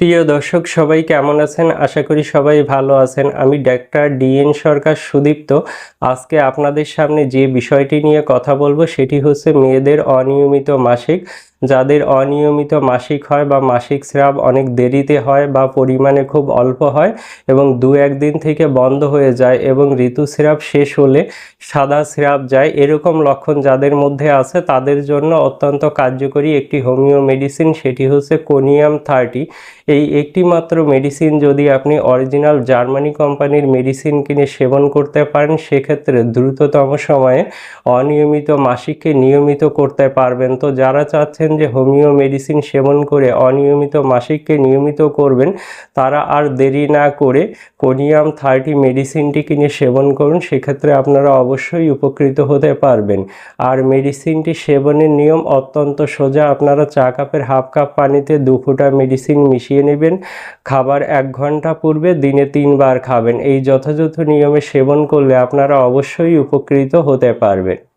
প্রিয় দর্শক, সবাই কেমন আছেন? আশা করি সবাই ভালো আছেন। আমি ডাক্তার ডিএন সরকার সুদীপ্ত। আজকে আপনাদের সামনে যে বিষয়টি নিয়ে কথা বলব, সেটি হচ্ছে মেয়েদের অনিয়মিত মাসিক যাদের অনিয়মিত মাসিক হয় বা মাসিক স্রাব অনেক দেরিতে হয় বা পরিমাণে খুব অল্প হয় এবং দু একদিন থেকে বন্ধ হয়ে যায় এবং ঋতুস্রাব শেষ হলে সাদা স্রাব যায়, এরকম লক্ষণ যাদের মধ্যে আছে তাদের জন্য অত্যন্ত কার্যকরী একটি হোমিও মেডিসিন, সেটি হচ্ছে কোনিয়াম থার্টি। এই একটি মাত্র মেডিসিন যদি আপনি অরিজিনাল জার্মানি কোম্পানির মেডিসিন কিনে সেবন করতে পারেন, সেক্ষেত্রে দ্রুততম সময়ে অনিয়মিত মাসিককে নিয়মিত করতে পারবেন। তো যারা চাচ্ছেন যে হোমিও মেডিসিন সেবন করে অনিয়মিত মাসিককে নিয়মিত করবেন, তারা আর দেরি না করে কোনিয়াম থার্টি মেডিসিনটি কিনে সেবন করুন, সেক্ষেত্রে আপনারা অবশ্যই উপকৃত হতে পারবেন। আর মেডিসিনটি সেবনের নিয়ম অত্যন্ত সোজা, আপনারা চা কাপের হাফ কাপ পানিতে দু ফোঁটা মেডিসিন মিশিয়ে নেবেন, খাবার এক ঘণ্টা পূর্বে দিনে তিনবার খাবেন। এই যথাযথ নিয়মে সেবন করলে আপনারা অবশ্যই উপকৃত হতে পারবেন।